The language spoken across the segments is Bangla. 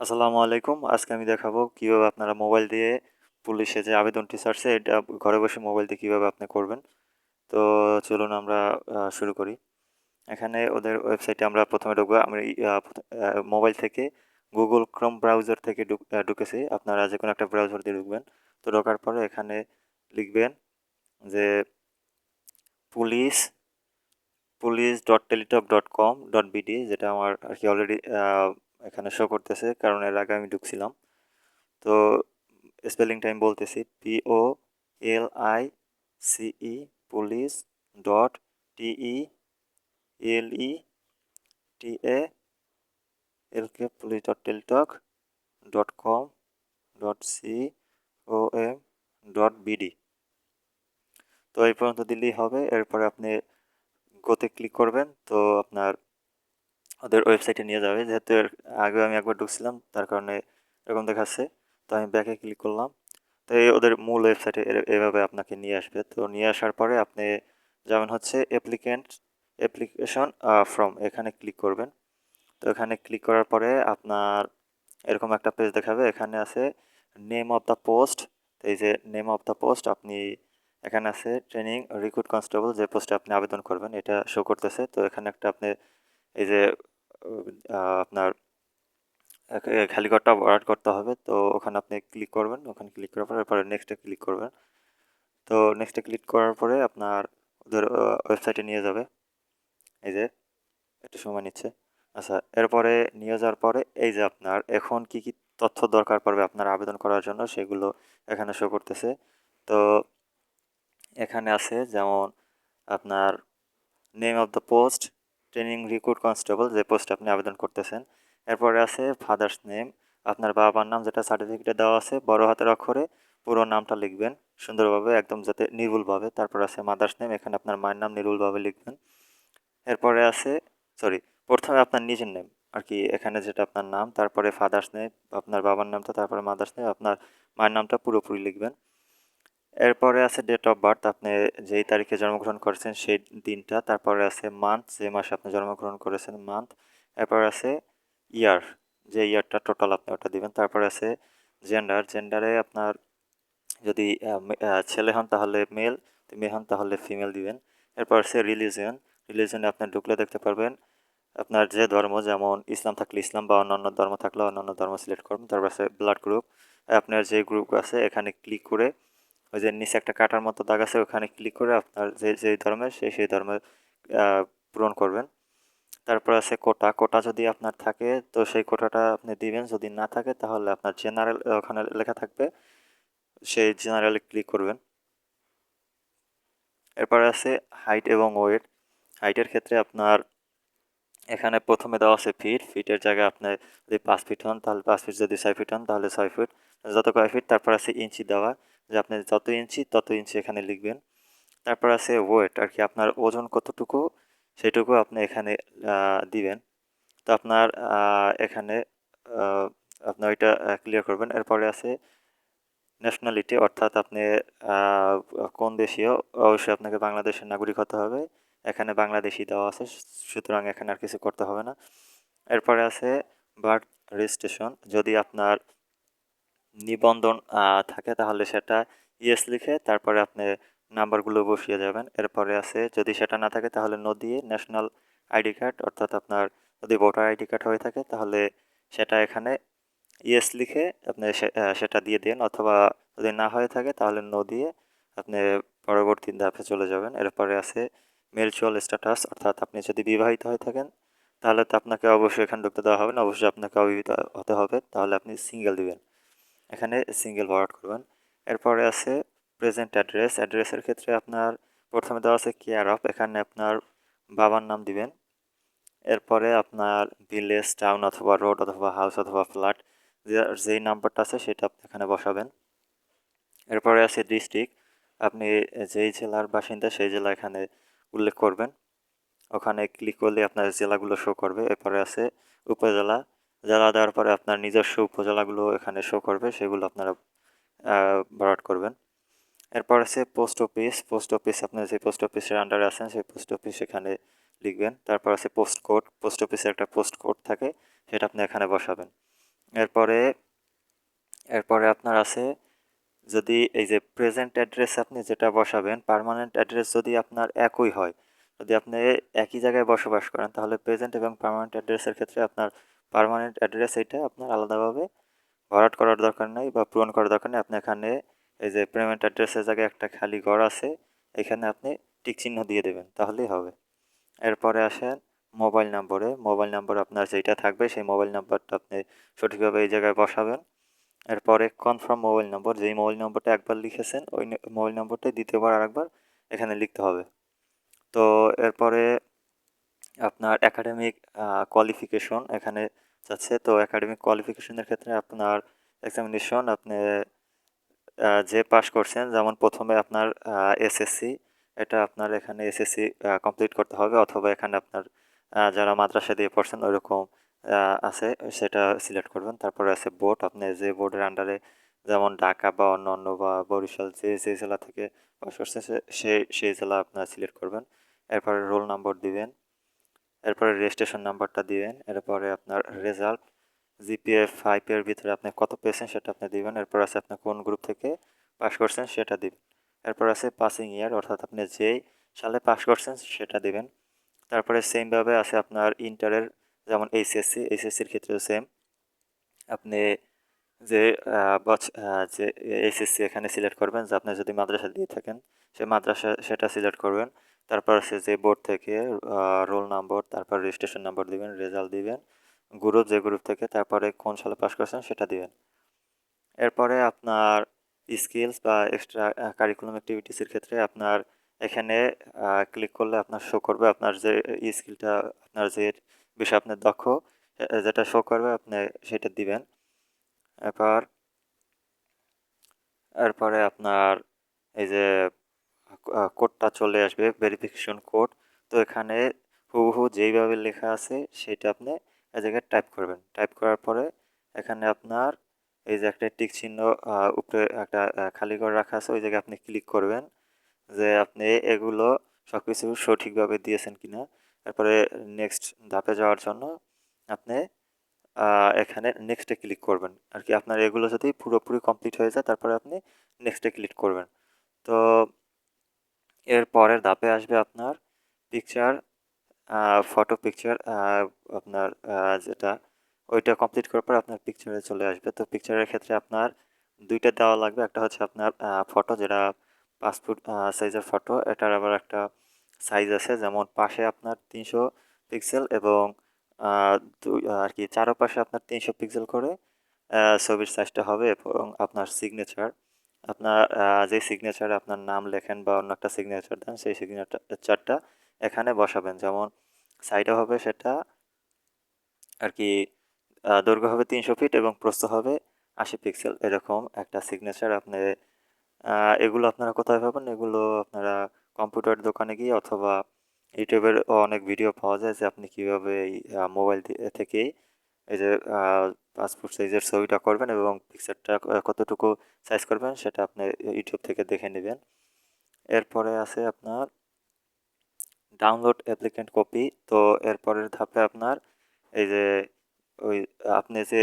আসসালামু আলাইকুম। আজকে আমি দেখাবো কীভাবে আপনারা মোবাইল দিয়ে পুলিশে যে আবেদনটি ছাড়ছে, এটা ঘরে বসে মোবাইল দিয়ে কীভাবে আপনি করবেন। তো চলুন আমরা শুরু করি। এখানে ওদের ওয়েবসাইটে আমরা প্রথমে ঢুকবো। আমরা মোবাইল থেকে গুগল ক্রোম ব্রাউজার থেকে ঢুকেছি। আপনারা যে কোনো একটা ব্রাউজার দিয়ে ঢুকবেন। তো ঢোকার পরে এখানে লিখবেন যে police police dot Teletalk dot com dot BD, যেটা আমার আর কি অলরেডি এখানে শো করতেছে, কারণ এর আগে আমি ঢুকছিলাম। তো স্পেলিং টাইম বলতেছি P O L I C E police dot T E L E T A L K police dot Teletalk dot com dot C O M dot BD তো এই পর্যন্ত দিলেই হবে, এরপরে আপনি গোতে ক্লিক করবেন, তো আপনার ওদের ওয়েবসাইটে নিয়ে যাবে। যেহেতু আগে আমি একবার ঢুকছিলাম, তার কারণে এরকম দেখাচ্ছে। তো আমি ব্যাকে ক্লিক করলাম। তো এই ওদের মূল ওয়েবসাইটে এভাবে আপনাকে নিয়ে আসবে। তো নিয়ে আসার পরে আপনি যেমন হচ্ছে অ্যাপ্লিকেন্ট অ্যাপ্লিকেশন ফ্রম এখানে ক্লিক করবেন। তো এখানে ক্লিক করার পরে আপনার এরকম একটা পেজ দেখাবে। এখানে আছে নেম অফ দ্য পোস্ট এই যে নেম অফ দ্য পোস্ট আপনি এখানে আছে ট্রেনিং রিক্রুট কনস্টেবল যে পোস্টে আপনি আবেদন করবেন, এটা শো করতেছে। তো এখানে একটা আপনি এই যে আপনার এ- খালি ঘরটা ভরাট করতে হবে। তো ওখানে আপনি ক্লিক করবেন, ওখানে ক্লিক করার পরে এরপরে নেক্সটে ক্লিক করবেন। তো নেক্সটে ক্লিক করার পরে আপনার ওদের ওয়েবসাইটে নিয়ে যাবে। এই যে, একটু সময় নিচ্ছে। আচ্ছা এরপরে নিয়ে যাওয়ার পরে, এই যে আপনার, এখন কি কি তথ্য দরকার পড়বে আপনার আবেদন করার জন্য, সেগুলো এখানে শো করতেছে। তো এখানে আছে যেমন আপনার name of the post training recruit constable যে পোস্টে আপনি আবেদন করতেছেন। এরপরে আছে ফাদার্স নেম। আপনার বাবার নাম যেটা সার্টিফিকেটে দেওয়া আছে, বড় হাতের অক্ষরে পুরো নামটা লিখবেন, সুন্দরভাবে একদম যাতে নির্ভুলভাবে। তারপর আছে মাদার্স নেম, এখানে আপনার মায়ের নাম নির্ভুলভাবে লিখবেন। এরপরে আছে সরি প্রথমে আপনার নিজের নেম, আর কি এখানে যেটা আপনার নাম, তারপরে ফাদার্স নেম, আপনার বাবার নামটা, তারপরে মাদার্স নেম, আপনার মায়ের নামটা পুরোপুরি লিখবেন। এরপরে আছে ডেট অফ বার্থ আপনি যেই তারিখে জন্মগ্রহণ করেছেন সেই দিনটা, তারপরে আছে মান্থ যে মাসে আপনি জন্মগ্রহণ করেছেন মান্থ এরপর আছে ইয়ার যে ইয়ারটা টোটাল আপনি ওটা দিবেন, তারপরে আছে জেন্ডার জেন্ডারে আপনার যদি ছেলে হন তাহলে মেল মেয়ে হন তাহলে ফিমেল দিবেন, এরপর আছে রিলিজিয়ন রিলিজিয়নে আপনি ঢুকলে দেখতে পারবেন আপনার যে ধর্ম, যেমন ইসলাম থাকলে ইসলাম বা অন্যান্য ধর্ম থাকলে অন্যান্য ধর্ম সিলেক্ট করবেন, তারপর আছে ব্লাড গ্রুপ আপনার যে গ্রুপ আছে এখানে ক্লিক করে ওই যে নিচে একটা কাটার মতো দাগ আছে, ওখানে ক্লিক করে আপনার যে যেই ধর্মের সেই সেই ধর্মের পূরণ করবেন। তারপর আছে কোটা। কোটা যদি আপনার থাকে, তো সেই কোটাটা আপনি দিবেন। যদি না থাকে, তাহলে আপনার জেনারেল ওখানে লেখা থাকবে, সেই জেনারেলে ক্লিক করবেন। এরপরে আছে হাইট এবং ওয়েট হাইটের ক্ষেত্রে আপনার এখানে প্রথমে দেওয়া আছে ফিট ফিটের জায়গায় আপনার যদি পাঁচ ফিট হন, তাহলে পাঁচ ফিট যদি ছয় ফিট হন, তাহলে ছয় ফিট যত কয় ফিট তারপর আছে ইঞ্চি দেওয়া। যে আপনি যত ইঞ্চি, তত ইঞ্চি এখানে লিখবেন। তারপর আছে ওয়েট আর কি আপনার ওজন কতটুকু, সেটুকু আপনি এখানে দিবেন। তো আপনার এখানে আপনার ওইটা ক্লিয়ার করবেন। এরপরে আছে ন্যাশনালিটি অর্থাৎ আপনি কোন দেশীয়, অবশ্যই আপনাকে বাংলাদেশের নাগরিক হতে হবে। এখানে বাংলাদেশি দেওয়া আছে, সুতরাং এখানে আর কিছু করতে হবে না। এরপরে আছে বার্থ রেজিস্ট্রেশন যদি আপনার নিবন্ধন থাকে, তাহলে সেটা ইয়েস লিখে তারপরে আপনি নাম্বারগুলো বসিয়ে যাবেন। এরপরে আছে, যদি সেটা না থাকে, তাহলে নো দিয়ে ন্যাশনাল আইডি কার্ড, অর্থাৎ আপনার যদি ভোটার আইডি কার্ড হয়ে থাকে, তাহলে সেটা এখানে ইয়েস লিখে আপনি সেটা দিয়ে দিন। অথবা যদি না হয়ে থাকে, তাহলে নো দিয়ে আপনি পরবর্তী ধাপে চলে যাবেন। এরপরে আছে, মিউচুয়াল স্ট্যাটাস, অর্থাৎ আপনি যদি বিবাহিত হয়ে থাকেন, তাহলে তো আপনাকে অবশ্যই এখানে ঢুকতে দেওয়া হবে না, অবশ্যই আপনাকে অবিবাহিত হতে হবে। তাহলে আপনি সিঙ্গেল দিবেন। এখানে সিঙ্গেল ভরাট করবেন। এরপরে আছে প্রেজেন্ট অ্যাড্রেস অ্যাড্রেসের ক্ষেত্রে আপনার প্রথমে দেওয়া আছে কেয়ার অফ এখানে আপনার বাবার নাম দিবেন। এরপরে আপনার ভিলেজ টাউন অথবা রোড অথবা হাউস অথবা ফ্ল্যাট যেই নাম্বারটা আছে সেটা আপনি এখানে বসাবেন। এরপরে আছে ডিস্ট্রিক্ট আপনি যেই জেলার বাসিন্দা সেই জেলা এখানে উল্লেখ করবেন। ওখানে ক্লিক করলে আপনার জেলাগুলো শো করবে। এরপরে আছে উপজেলা। জেলা দেওয়ার পরে আপনার নিজস্ব উপজেলাগুলো এখানে শো করবে, সেগুলো আপনারা ভরাট করবেন। এরপর আছে পোস্ট অফিস পোস্ট অফিস আপনার যে পোস্ট অফিসের আন্ডারে আছেন, সেই পোস্ট অফিস এখানে লিখবেন। তারপর আছে পোস্ট কোড পোস্ট অফিসে একটা পোস্ট কোড থাকে, সেটা আপনি এখানে বসাবেন। এরপরে এরপরে আপনার আছে যদি এই যে প্রেজেন্ট অ্যাড্রেস আপনি যেটা বসাবেন পার্মানেন্ট অ্যাড্রেস যদি আপনার একই হয়, যদি আপনি একই জায়গায় বসবাস করেন, তাহলে প্রেজেন্ট এবং পার্মানেন্ট অ্যাড্রেসের ক্ষেত্রে আপনার পার্মানেন্ট অ্যাড্রেস এটা আপনার আলাদাভাবে ভরাট করার দরকার নেই বা পূরণ করার দরকার নেই। আপনি এখানে এই যে পেমেন্ট অ্যাড্রেসের জায়গায় একটা খালি ঘর আছে, এখানে আপনি টিক চিহ্ন দিয়ে দেবেন, তাহলেই হবে। এরপরে আসেন মোবাইল নম্বরে মোবাইল নম্বর আপনার যেটা থাকবে সেই মোবাইল নাম্বারটা আপনি সঠিকভাবে এই জায়গায় বসাবেন। এরপরে কনফার্ম মোবাইল নম্বর যেই মোবাইল নম্বরটা একবার লিখেছেন, ওই মোবাইল নম্বরটাই দ্বিতীয়বার আরেকবার এখানে লিখতে হবে। তো এরপরে আপনার একাডেমিক কোয়ালিফিকেশন এখানে যাচ্ছে। তো একাডেমিক কোয়ালিফিকেশনের ক্ষেত্রে আপনার এক্সামিনেশন আপনি যে পাস করছেন, যেমন প্রথমে আপনার এসএসসি এটা আপনার এখানে এসএসসি কমপ্লিট করতে হবে। অথবা এখানে আপনার যারা মাদ্রাসা দিয়ে পড়ছেন, ওইরকম আছে, সেটা সিলেক্ট করবেন। তারপরে আছে বোর্ড আপনি যে বোর্ডের আন্ডারে যেমন ঢাকা বা অন্য অন্য বা বরিশাল যে যে জেলা থেকে পাস করছে সেই সেই জেলা আপনার সিলেক্ট করবেন। এরপরে রোল নম্বর দিবেন। এরপরে রেজিস্ট্রেশন নাম্বারটা দিবেন, এরপরে আপনার রেজাল্ট জিপিএফ ফাইভের ভিতরে আপনি কত পেয়েছেন সেটা আপনি দিবেন, এরপর আছে আপনি কোন গ্রুপ থেকে পাস করছেন সেটা দিবেন। এরপর আছে পাসিং ইয়ার অর্থাৎ আপনি যেই সালে পাস করছেন সেটা দিবেন। তারপরে সেমভাবে আছে আপনার ইন্টারের যেমন এইচএসসি এইচএসসির ক্ষেত্রেও সেম আপনি যে বছ যে এইচএসসি এখানে সিলেক্ট করবেন, যে আপনি যদি মাদ্রাসা দিয়ে থাকেন, সে মাদ্রাসা, সেটা সিলেক্ট করবেন। তারপর আছে যে বোর্ড থেকে রোল নাম্বার তারপর রেজিস্ট্রেশন নাম্বার দিবেন রেজাল্ট দিবেন। গ্রুপ যে গ্রুপ থেকে, তারপরে কোন সালে পাস করছেন সেটা দিবেন। এরপরে আপনার স্কিলস বা এক্সট্রা কারিকুলাম অ্যাক্টিভিটিসের ক্ষেত্রে আপনার এখানে ক্লিক করলে আপনার শো করবে। আপনার যে স্কিলটা আপনার যে বিষয়ে আপনার দক্ষ যেটা শো করবে, আপনি সেটা দিবেন। এরপর, এরপরে আপনার এই যে কোডটা চলে আসবে ভেরিফিকেশন কোড তো এখানে হুবহু যেইভাবে লেখা আছে, সেটা আপনি এ জায়গায় টাইপ করবেন। টাইপ করার পরে এখানে আপনার এই যে একটা টিক চিহ্ন উপরে একটা খালি ঘর রাখা আছে, ওই জায়গায় আপনি ক্লিক করবেন। যে আপনি এগুলো সব কিছু সঠিকভাবে দিয়েছেন কিনা। তারপরে নেক্সট ধাপে যাওয়ার জন্য আপনি এখানে নেক্সটে ক্লিক করবেন। আর কি আপনার এগুলো যদি পুরোপুরি কমপ্লিট হয়ে যায়, তারপরে আপনি নেক্সটে ক্লিক করবেন। তো এর পরের ধাপে আসবে আপনার পিকচার ফটো পিকচার আপনার যেটা, ওইটা কমপ্লিট করার পর আপনার পিকচারে চলে আসবে। তো পিকচারের ক্ষেত্রে আপনার দুইটা দেওয়া লাগবে। একটা হচ্ছে আপনার ফটো যেটা পাসপোর্ট সাইজের ফটো এটার আবার একটা সাইজ আছে। যেমন পাশে আপনার তিনশো পিক্সেল এবং আর কি, চারপাশে আপনার তিনশো পিক্সেল করে ছবির সাইজটা হবে এবং আপনার সিগনেচার আপনার যে সিগনেচারে আপনার নাম লেখেন বা অন্য একটা সিগনেচার দেন, সেই সিগনেচারটা এখানে বসাবেন। যেমন সাইডে হবে সেটা আর কি দৈর্ঘ্য হবে তিনশো ফিট এবং প্রস্থ হবে আশি পিক্সেল এরকম একটা সিগনেচার আপনি এগুলো আপনারা কোথায় পাবেন? এগুলো আপনারা কম্পিউটার দোকানে গিয়ে অথবা ইউটিউবের অনেক ভিডিও পাওয়া যায় যে আপনি কীভাবে এই মোবাইল থেকেই এই যে পাসপোর্ট সাইজের ছবিটা করবেন এবং পিকচারটা কতটুকু সাইজ করবেন সেটা আপনি ইউটিউব থেকে দেখে নেবেন। এরপরে আছে আপনার ডাউনলোড অ্যাপ্লিকেন্ট কপি তো এরপরের ধাপে আপনার এই যে ওই আপনি যে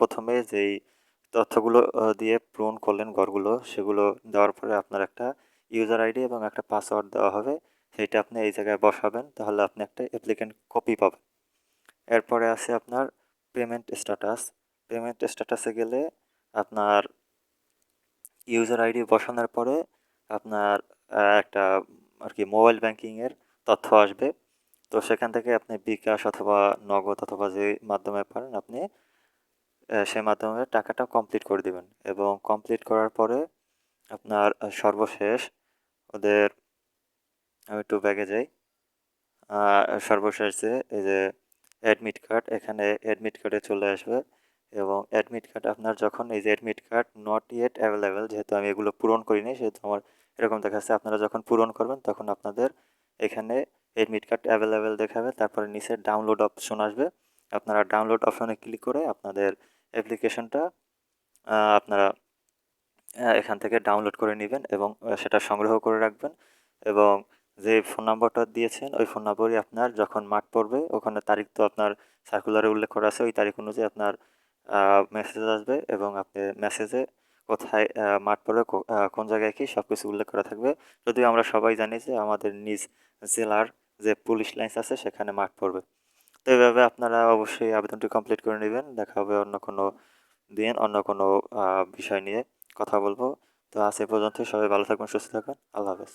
প্রথমে যেই তথ্যগুলো দিয়ে পূরণ করলেন ঘরগুলো, সেগুলো দেওয়ার পরে আপনার একটা ইউজার আইডি এবং একটা পাসওয়ার্ড দেওয়া হবে। সেইটা আপনি এই জায়গায় বসাবেন, তাহলে আপনি একটা অ্যাপ্লিকেন্ট কপি পাবেন। এরপরে আছে আপনার পেমেন্ট স্ট্যাটাস পেমেন্ট স্ট্যাটাসে গেলে আপনার ইউজার আইডি বসানোর পরে আপনার একটা আর কি মোবাইল ব্যাংকিংয়ের তথ্য আসবে। তো সেখান থেকে আপনি বিকাশ অথবা নগদ অথবা যে মাধ্যমে পারেন আপনি সে মাধ্যমে টাকাটা কমপ্লিট করে দিবেন। এবং কমপ্লিট করার পরে আপনার সর্বশেষ ওদের, আমি একটু ব্যাগে যাই সর্বশেষ যে, এই যে অ্যাডমিট কার্ড এখানে অ্যাডমিট কার্ডে চলে আসবে। এবং অ্যাডমিট কার্ড আপনার যখন এই যে admit card not yet available যেহেতু আমি এগুলো পূরণ করিনি, সেহেতু আমার এরকম দেখাচ্ছে, আপনারা যখন পূরণ করবেন, তখন আপনাদের এখানে এডমিট কার্ড অ্যাভেলেবেল দেখাবে, তারপরে নিচে ডাউনলোড অপশন আসবে। আপনারা ডাউনলোড অপশনে ক্লিক করে আপনাদের অ্যাপ্লিকেশনটা আপনারা এখান থেকে ডাউনলোড করে নেবেন এবং সেটা সংগ্রহ করে রাখবেন। এবং যে ফোন নাম্বারটা দিয়েছেন, ওই ফোন নাম্বারই আপনার যখন মাঠ পড়বে, ওখানে তারিখ তো আপনার সার্কুলারে উল্লেখ করা আছে, ওই তারিখ অনুযায়ী আপনার মেসেজ আসবে এবং আপনি মেসেজে কোথায় মাঠ পড়বে কোন জায়গায় কি সব কিছু উল্লেখ করা থাকবে। যদিও আমরা সবাই জানি যে আমাদের নিজ জেলার যে পুলিশ লাইন্স আছে, সেখানে মাঠ পড়বে। তো এইভাবে আপনারা অবশ্যই আবেদনটি কমপ্লিট করে নেবেন, দেখা হবে অন্য কোনো দিন, অন্য কোনো বিষয় নিয়ে কথা বলব। তো আজ এ পর্যন্ত সবাই ভালো থাকবেন, সুস্থ থাকবেন, আল্লাহ হাফেজ।